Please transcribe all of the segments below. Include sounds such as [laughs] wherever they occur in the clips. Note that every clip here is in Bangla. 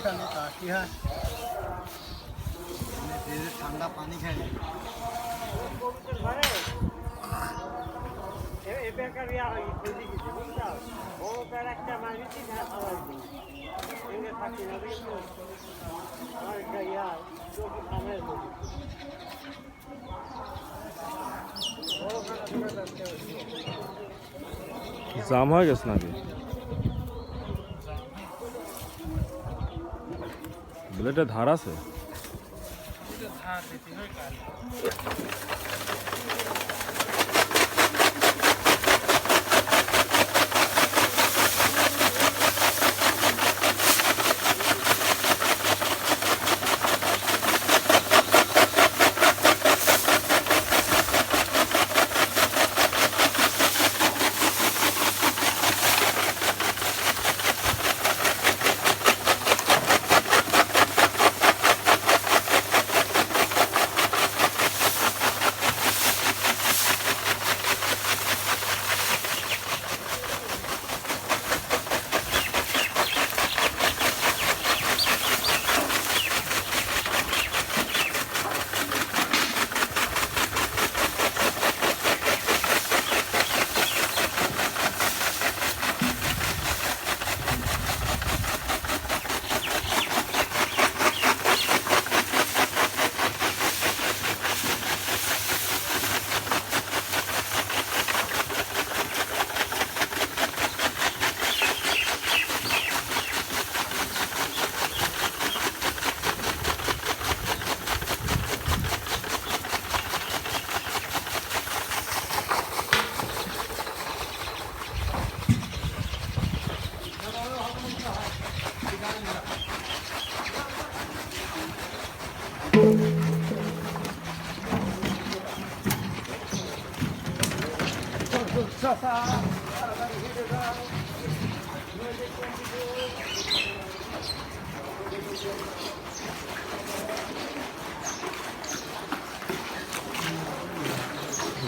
এখানে তা কি হয় মানে যে যে ঠান্ডা পানি খায় জাম হয়ে গেছে নাকি ব্লেডে ধার আছে?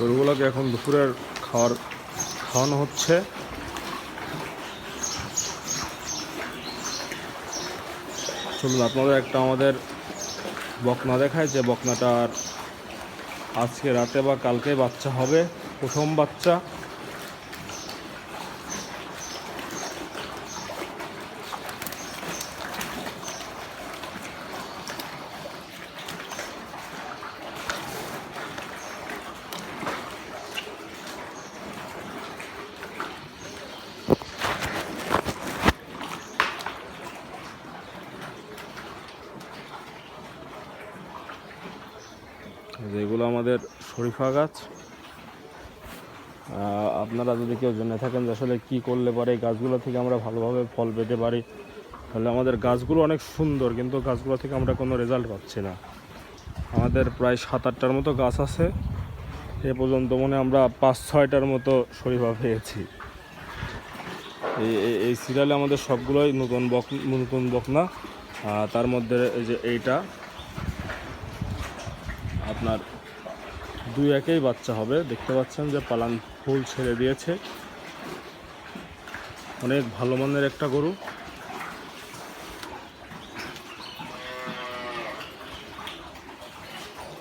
গরুগুলোকে এখন দুপুরের খাওয়ার খাওয়ানো হচ্ছে। চলুন, আপনাদের একটা আমাদের বকনা দেখায় যে বকনাটার আজকে রাতে বা কালকে বাচ্চা হবে, প্রথম বাচ্চা। যেগুলো আমাদের শরীফা গাছ। আপনারা যদি কেউ জেনে থাকেন যে আসলে কী করলে পরে এই গাছগুলো থেকে আমরা ভালোভাবে ফল পেতে পারি, তাহলে আমাদের গাছগুলো অনেক সুন্দর, কিন্তু গাছগুলো থেকে আমরা কোনো রেজাল্ট পাচ্ছি না। আমাদের প্রায় সাত আটটার মতো গাছ আছে। এ পর্যন্ত মনে আমরা পাঁচ ছয়টার মতো শরীফা পেয়েছি। এই, এই- সিরিয়ালে আমাদের সবগুলোই নতুন বক, নতুন বকনা। তার মধ্যে এই যে এইটা আপনার দুই একেই বাচ্চা হবে। দেখতে পাচ্ছেন যে পালান ফুল ছেড়ে দিয়েছে। অনেক ভালো মানের একটা গরু।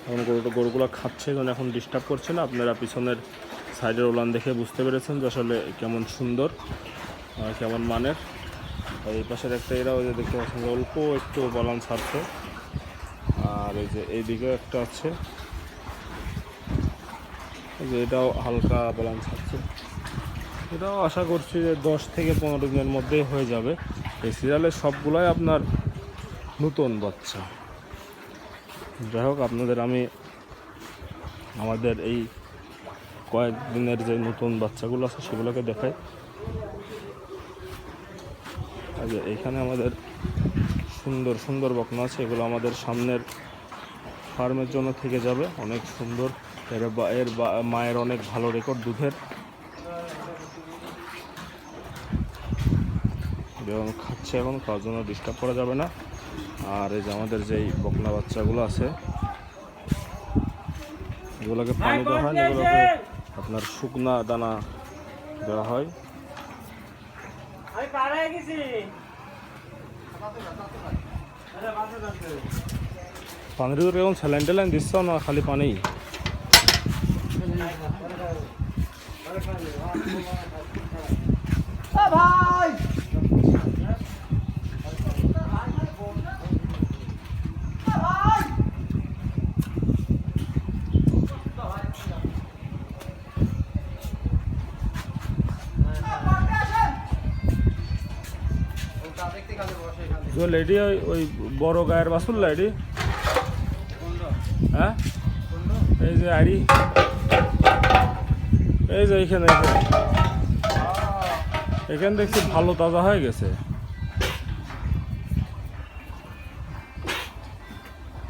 এখন গরুটা গরুগুলো খাচ্ছে যেন এখন ডিস্টার্ব করছে না। আপনারা পিছনের সাইডের ওলান দেখে বুঝতে পেরেছেন যে আসলে কেমন সুন্দর কেমন মানের। এই পাশের একটা এরা ওই দেখতে পাচ্ছেন অল্প একটু বালান ছাড়ছে। আর এই যে এইদিকে একটা আছে। যে এটাও হালকা ব্যালেন্স আছে। এটাও আশা করছি যে দশ থেকে পনেরো দিনের মধ্যেই হয়ে যাবে। এই সিরিয়ালের সবগুলাই আপনার নতুন বাচ্চা। যাই হোক, আপনাদের আমি আমাদের এই কয়েকদিনের যে নতুন বাচ্চাগুলো আছে, সেগুলোকে দেখাই। আর যে এইখানে আমাদের সুন্দর সুন্দর বকনা আছে, এগুলো আমাদের সামনের ফার্মের জন্য থেকে যাবে। অনেক সুন্দর। এর এর মায়ের অনেক ভালো রেকর্ড দুধের। এবং খাচ্ছে এখন খাওয়ার জন্য ডিস্টার্ব করা যাবে না। আর এই যে আমাদের যেই বকনা বাচ্চাগুলো আছে এগুলোকে পানি দেওয়া হয় এগুলোকে আপনার শুকনা দানা দেওয়া হয়। আমি পাড়ায় গেছি। পানির ভিতরে কেমন স্যালাইন ট্যালাইন দিচ্ছ না খালি পানি। ভাই! লেডি ওই বড় গায়ের বাসুর লেডি। হ্যাঁ? এই যে আড়ি। এই যে এইখানে। এখানে দেখছি ভালো তাজা হয়ে গেছে।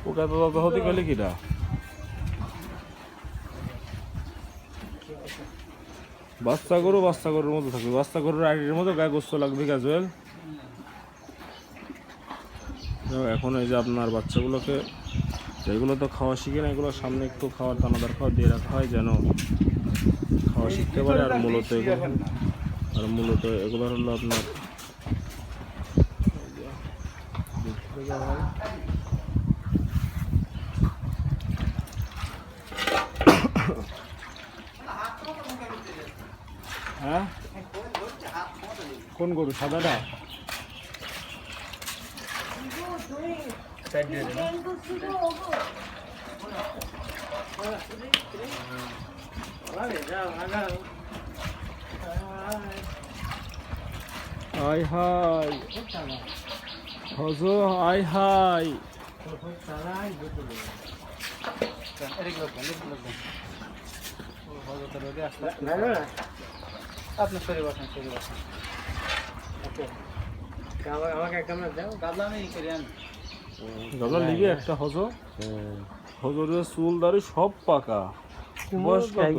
তো তাজা হতে গেলে কিটা বাচ্চা গরু, বাচ্চা গরুর মতো থাকবে। বাচ্চা গরুর আইডির মতো গায়ে গোস্ত লাগবে ক্যাজুয়াল তো এখন এই যে আপনার বাচ্চাগুলোকে যেগুলো তো খাওয়া শিখে না, এগুলো সামনে একটু খাওয়ার দানাদার খাওয়া দিয়ে রাখা হয় যেন খাওয়া শিখতে পারে আর মূলত এগুলো আর মূলত এগুলো হলো আপনার। হ্যাঁ কোন গরু, সাদাটা হাই হাই। হজ হাই হাই। আপনার শরীর বসেন শরীর বসেন। আমাকে একটা দাও। গাবলা আমি করে আন দাদা লিগে একটা হজ হজরের চুল দাড়ি সব পাকা। বয়স কত?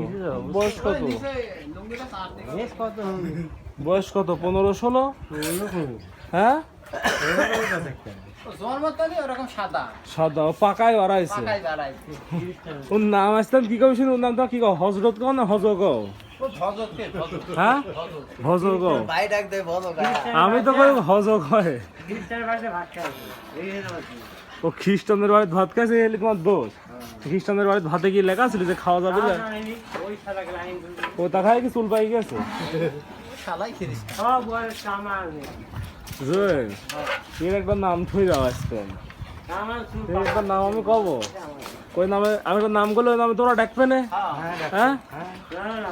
বয়স কত? বয়স কত? পনেরো ষোলো? হ্যাঁ? সাদা। সাদা পাকায় বাড়াইছে। পাকাই ওর নাম আসতাম কি ওর নাম তো কি কও? হজরত কও না হজ কও? হ্যাঁ? আমি তো কই হজক কয় ও খ্রিস্টানদের বাড়িতে ভাত খাইছে এলে তোমার দোষ। খ্রিস্টানদের বাড়িতে ভাতে কি লেখা ছিল যে খাওয়া যাবে না ও তা খায় কি চুল পাই গেছে শালাই খিরিস এর একটা নাম থই যাও আসতেন একটা নাম আমি কব? কই নামে আমি একটা নাম করলে ওই নামে তোরা ডাকবে না? হ্যাঁ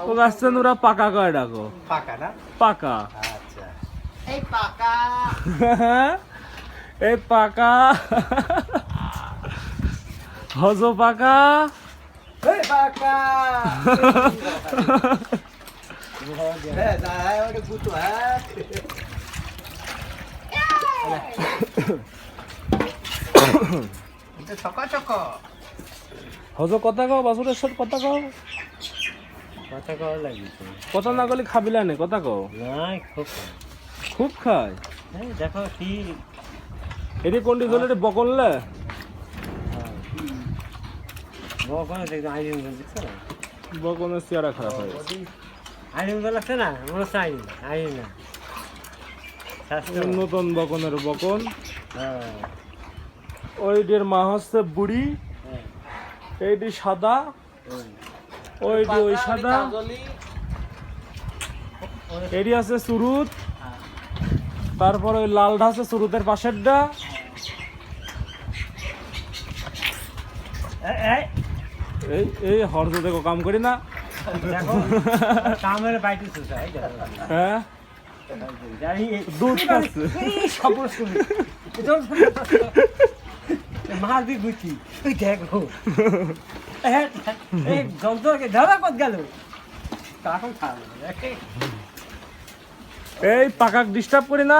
ও আসছেন ওরা পাকা কয় ডাকো। পাকা না? পাকা। আচ্ছা। এই পাকা। [laughs] এই পাকা। হজ পাকা। এই পাকা। হ্যাঁ দাঁড়ায় ওটা গুতো হ্যাঁ। এটা ছকা ছকা। হজ কথা কও বাসুরের কথা কও। কথা কওয়া লাগিছে। কথা না করলে খাবিলা নে কথা কও। নাই খুব খুব খায়? দেখো কি এটি কোনটি আইরিন দেখছ না? বকনের চেহারা খারাপ হয়ে গেছে। আইরিন লাগছে না? মনে হচ্ছে আইরিন আইরিন না। নতুন বকনের বকন হ্যাঁ। ওইটির মা হচ্ছে বুড়ি। এইটি সাদা। ওইটি ওই সাদা। এটি আছে সুরুত। তারপর ওই লালটা আছে সুরুতের পাশেরটা। এই, এই, হরজ দেখো কাম করি না। দেখো কামের হ্যাঁ দুধ খাচ্ছে। [laughs] মারবি গুছি তুই দেখো। এই যন্ত্রকে ধরা কত গেল? এই পাকাক ডিস্টার্ব করি না।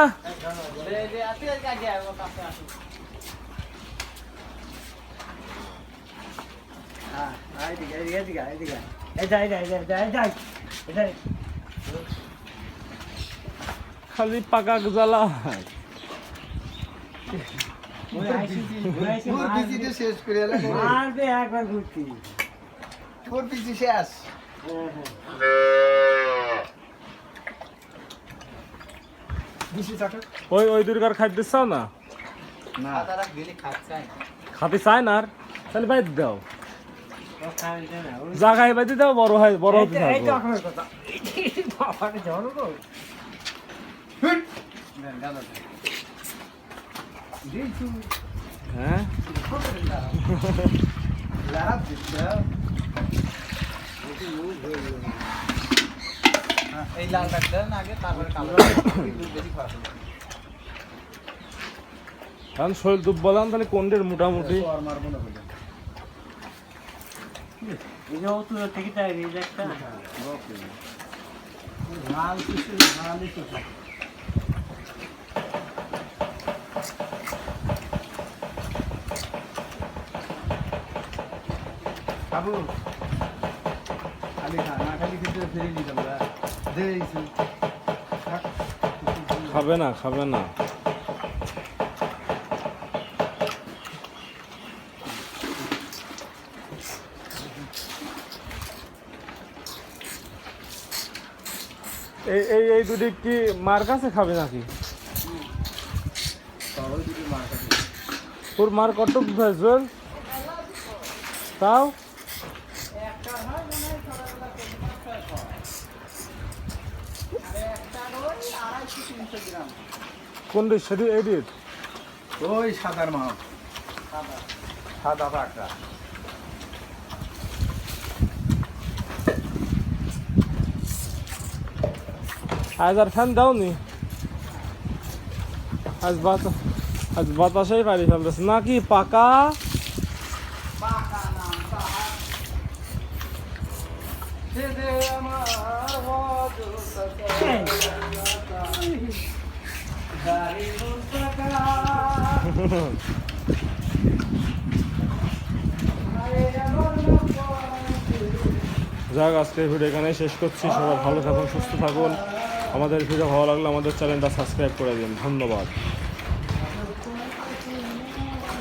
খালি পাকাক জ্বালা। হয়। ওই ওই আইসি তোর পিসিতে শেষ করে এলাম মারবে একবার ঘুরতি। তোর পিসি শেষ। ওই ওই দুর্গার খাদ্য চাও না? খাতে চায় না আর। তাহলে বাইতে দাও। ও খাবে না ওই যা খাই বাইতে দাও বড় হয় বড় হতে থাকব আপনার কথা বাবারে ঝড় গো হ্যাঁ এই লাল ডাক্তার আগে তারপরে কালো বেশি খাওয়া কারণ শরীর দুর্বল হন তাহলে কোনদের মোটামুটি কিছু লাল কিছু বাবু খালি না খালি কিন্তু ফিরে নিতে পারবে দিয়েছি খাবে না খাবে না। এই এই এই দুটি কি মার কাছে খাবে নাকি? তোর মার ভেজল তাও? কোন সেটি এই ওই সাদার মাছ। সাদা পাকড়া। আজ আর ফ্যান দাওনি? আজ বাতাস আজ বাতাসেই পারি ফেলতেছে। নাকি পাকা? যাক, আজকের ভিডিও এখানে শেষ করছি। সবাই ভালো থাকুন, সুস্থ থাকুন। আমাদের ভিডিও ভালো লাগলে আমাদের চ্যানেলটা সাবস্ক্রাইব করে দিন। ধন্যবাদ।